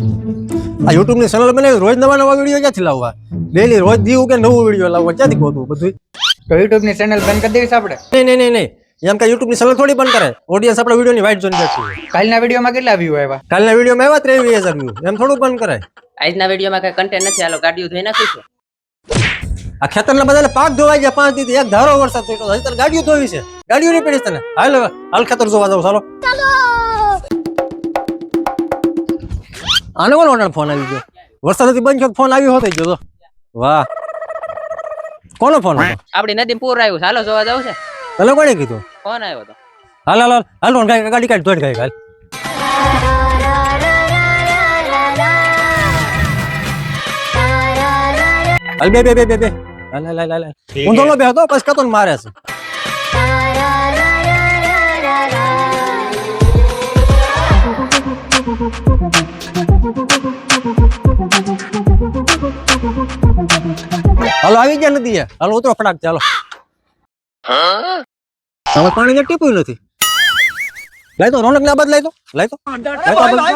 આ યુટ્યુબની ચેનલ બનાવી રોજ નવા નવા વીડિયો ક્યાંથી લાવવા? ડેલી રોજ દીવું કે નવું વીડિયો લાવવા? ક્યાંથી ગોતવું બધું તો યુટ્યુબની ચેનલ બંધ કરી દેવીશ આપણે? નહીં નહીં નહીં નહીં. એમ કે યુટ્યુબની ચેનલ થોડી બંધ કરે ઓડિયન્સ આપણા વીડિયો ની વાઇટ જોઈને બેઠી કાલના વિડીયોમાં કેટલા વ્યૂ આવ્યા? કાલના વિડીયોમાં આવ્યા ત્રેવીસ હજાર વ્યૂ એમ થોડું બંધ કરે આજના વિડીયોમાં કઈ કન્ટેન્ટ નથી. હાલો ગાડીઓ ધોઈ નાખીશું. આ ખેતરના બધા પાક ધોવાઈ ગયા પાંચ દીધી એક ધારો વરસાદ થયો હજી તારે ગાડીઓ ધોવી છે. ગાડીઓ નહીં પડી તને. હાલ હાલ ખેતર જોવા જાવ ચાલો. આને કોણ ઓનલાઈન ફોન આવી ગયો? વરસાદ બંધ થયો ફોન આવ્યો હોતો જો વાહ. કોનો ફોન હતો? આપડી નદી પૂર આવ્યું છે. હાલો જોવા જવું છે. તને કોણે કીધું? ફોન આવ્યો હતો. હાલ હાલ હાલ. હાલ ગાડી કાઢ દોડ ગાડી હાલ. હાલ બે બે બે બે બે. હાલ હાલ હાલ હાલ. ઊંધો નો બેહતો પછી કતો ને મારે છે. હાલો, આવી ગયા નથી યાર. હાલો, ઉતરો ફટાક ચાલો હવે પાણી ને ટીપ્યું નથી. લઈ તો રોનક ના બાદ લઈ તો લઈ તો લઈ